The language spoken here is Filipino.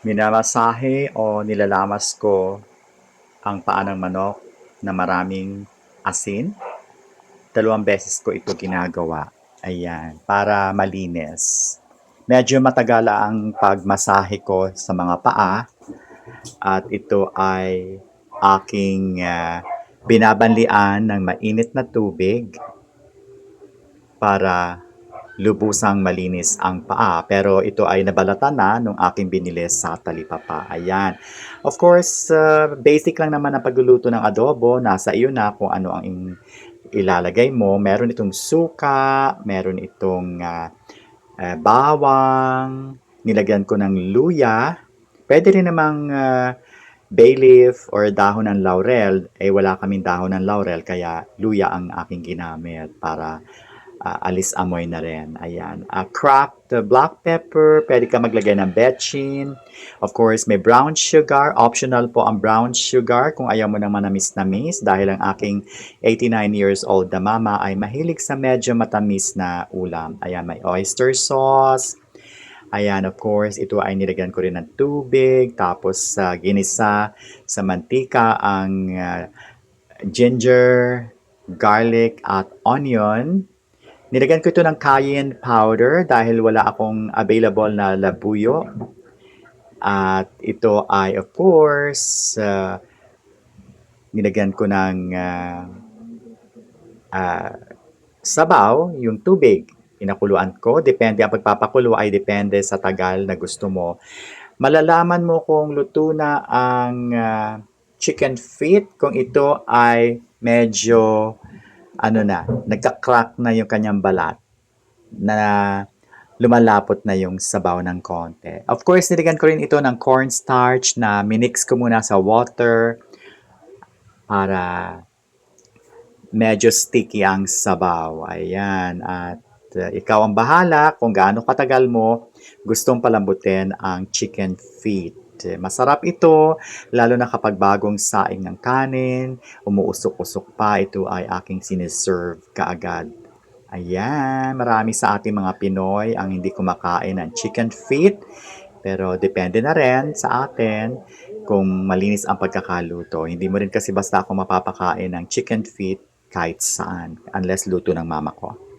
Minamasahe o nilalamas ko ang paa ng manok na maraming asin. Dalawang beses ko ito ginagawa. Ayan, para malinis. Medyo matagal ang pagmasahe ko sa mga paa at ito ay aking ah, binabanlian ng mainit na tubig para lubusang malinis ang paa. Pero ito ay nabalatan na nung aking binili sa talipapa. Ayan. Of course, uh, basic lang naman ang pagluluto ng adobo. Nasa iyo na kung ano ang ilalagay mo. Meron itong suka, meron itong ah, ah, bawang, nilagyan ko ng luya. Pwede rin namang ah, bay leaf or dahon ng laurel. Eh wala kaming dahon ng laurel kaya luya ang aking ginamit para ah, alis amoy na rin. Ayan. Ah, cracked uh, black pepper, pwede ka maglagay ng betchin. Of course, may brown sugar. Optional po ang brown sugar kung ayaw mo ng manamis-namis dahil ang aking 89 years old na mama ay mahilig sa medyo matamis na ulam. Ayan, may oyster sauce. Ayan, of course, ito ay nilagyan ko rin ng tubig. Tapos, sa ginisa sa mantika ang ah, ginger, garlic, at onion. Nilagyan ko ito ng cayenne powder dahil wala akong available na labuyo. At ito ay, of course, ah, nilagyan ko ng ah, ah, sabaw, yung tubig. Pinakuluan ko. Depende, ang pagpapakulo ay depende sa tagal na gusto mo. Malalaman mo kung luto na ang ah, chicken feet kung ito ay medyo ano na, nagka-crack na yung kanyang balat na lumalapot na yung sabaw ng konti. Of course, nilagyan ko rin ito ng cornstarch na minix ko muna sa water para medyo sticky ang sabaw. Ayan. At uh, ikaw ang bahala kung gaano katagal mo gustong palambutin ang chicken feet. Masarap ito, lalo na kapag bagong saing ng kanin, umuusok-usok pa, ito ay aking siniserve kaagad. Ayan, marami sa ating mga Pinoy ang hindi kumakain ng chicken feet. Pero depende na rin sa atin kung malinis ang pagkakaluto. Hindi mo rin kasi basta ako mapapakain ng chicken feet kahit saan, unless luto ng mama ko.